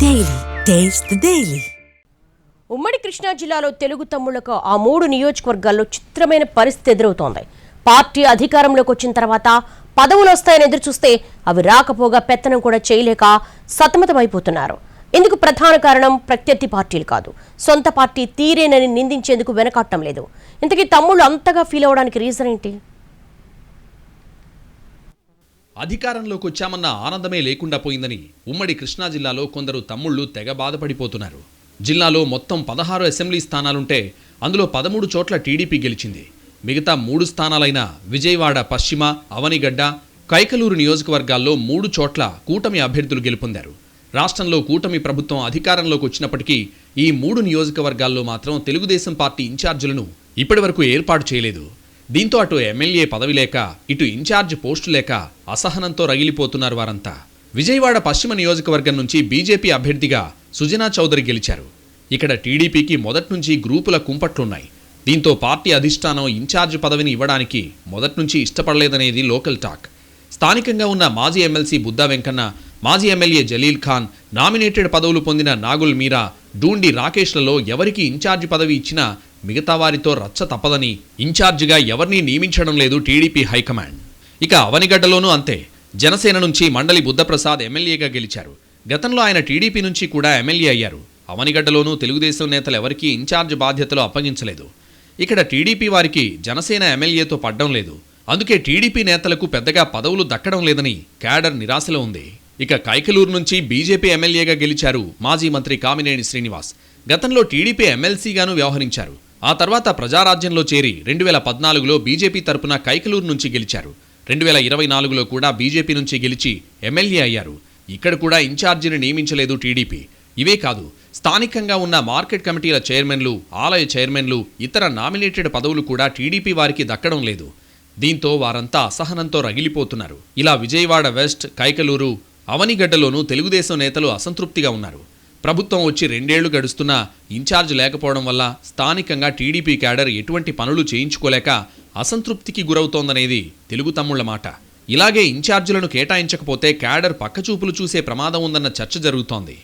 Daily taste the ఉమ్మడి కృష్ణా జిల్లాలో తెలుగు తమ్ముళ్ళకు ఆ మూడు నియోజకవర్గాల్లో చిత్రమైన పరిస్థితి ఎదురవుతోంది. పార్టీ అధికారంలోకి వచ్చిన తర్వాత పదవులు వస్తాయని ఎదురు చూస్తే అవి రాకపోగా పెత్తనం కూడా చేయలేక సతమతమైపోతున్నారు. ఇందుకు ప్రధాన కారణం ప్రత్యర్థి పార్టీలు కాదు. సొంత పార్టీ తీరేనని నిందించేందుకు వెనకాటం లేదు. ఇంతకీ తమ్ముళ్ళు అంతగా ఫీల్ అవడానికి రీజన్ ఏంటి? అధికారంలోకి వచ్చామన్న ఆనందమే లేకుండా పోయిందని ఉమ్మడి కృష్ణా జిల్లాలో కొందరు తమ్ముళ్ళు తెగ బాధపడిపోతున్నారు. జిల్లాలో మొత్తం పదహారు అసెంబ్లీ స్థానాలుంటే అందులో పదమూడు చోట్ల టీడీపీ గెలిచింది. మిగతా మూడు స్థానాలైన విజయవాడ పశ్చిమ అవనిగడ్డ కైకలూరు నియోజకవర్గాల్లో మూడు చోట్ల కూటమి అభ్యర్థులు గెలుపొందారు. రాష్ట్రంలో కూటమి ప్రభుత్వం అధికారంలోకి వచ్చినప్పటికీ ఈ మూడు నియోజకవర్గాల్లో మాత్రం తెలుగుదేశం పార్టీ ఇన్ఛార్జీలను ఇప్పటివరకు ఏర్పాటు చేయలేదు. దీంతో అటు ఎమ్మెల్యే పదవి లేక ఇటు ఇన్ఛార్జ్ పోస్టు లేక అసహనంతో రగిలిపోతున్నారు వారంతా. విజయవాడ పశ్చిమ నియోజకవర్గం నుంచి బీజేపీ అభ్యర్థిగా సుజనా చౌదరి గెలిచారు. ఇక్కడ టీడీపీకి మొదట్నుంచి గ్రూపుల కుంపట్లున్నాయి. దీంతో పార్టీ అధిష్టానం ఇన్ఛార్జ్ పదవిని ఇవ్వడానికి మొదట్నుంచి ఇష్టపడలేదనేది లోకల్ టాక్. స్థానికంగా ఉన్న మాజీ ఎమ్మెల్సీ బుద్దా వెంకన్న మాజీ ఎమ్మెల్యే జలీల్ ఖాన్ నామినేటెడ్ పదవులు పొందిన నాగుల్ మీరా డూండి రాకేష్లలో ఎవరికి ఇన్ఛార్జ్ పదవి ఇచ్చినా మిగతా వారితో రచ్చ తప్పదని ఇన్ఛార్జిగా ఎవరినీ నియమించడం లేదు టీడీపీ హైకమాండ్. ఇక అవనిగడ్డలోనూ అంతే. జనసేన నుంచి మండలి బుద్ధప్రసాద్ ఎమ్మెల్యేగా గెలిచారు. గతంలో ఆయన టీడీపీ నుంచి కూడా ఎమ్మెల్యే అయ్యారు. అవనిగడ్డలోనూ తెలుగుదేశం నేతలు ఎవరికీ ఇన్ఛార్జ్ బాధ్యతలు అప్పగించలేదు. ఇక్కడ టీడీపీ వారికి జనసేన ఎమ్మెల్యేతో పడ్డం లేదు. అందుకే టీడీపీ నేతలకు పెద్దగా పదవులు దక్కడం లేదని క్యాడర్ నిరాశలో ఉంది. ఇక కైకలూరు నుంచి బీజేపీ ఎమ్మెల్యేగా గెలిచారు మాజీ మంత్రి కామినేని శ్రీనివాస్. గతంలో టీడీపీ ఎమ్మెల్సీగాను వ్యవహరించారు. ఆ తర్వాత ప్రజారాజ్యంలో చేరి రెండు వేల పద్నాలుగులో బీజేపీ తరపున కైకలూరు నుంచి గెలిచారు. రెండు వేల ఇరవై నాలుగులో కూడా బీజేపీ నుంచి గెలిచి ఎమ్మెల్యే అయ్యారు. ఇక్కడ కూడా ఇన్ఛార్జిని నియమించలేదు టీడీపీ. ఇవే కాదు స్థానికంగా ఉన్న మార్కెట్ కమిటీల చైర్మన్లు ఆలయ చైర్మన్లు ఇతర నామినేటెడ్ పదవులు కూడా టీడీపీ వారికి దక్కడం లేదు. దీంతో వారంతా అసహనంతో రగిలిపోతున్నారు. ఇలా విజయవాడ వెస్ట్ కైకలూరు అవనిగడ్డలోనూ తెలుగుదేశం నేతలు అసంతృప్తిగా ఉన్నారు. ప్రభుత్వం వచ్చి రెండేళ్ళు గడుస్తున్నా ఇన్ఛార్జ్ లేకపోవడం వల్ల స్థానికంగా టీడీపీ క్యాడర్ ఎటువంటి పనులు చేయించుకోలేక అసంతృప్తికి గురవుతోందనేది తెలుగు తమ్ముళ్ళ మాట. ఇలాగే ఇన్ఛార్జీలను కేటాయించకపోతే క్యాడర్ పక్కచూపులు చూసే ప్రమాదం ఉందన్న చర్చ జరుగుతోంది.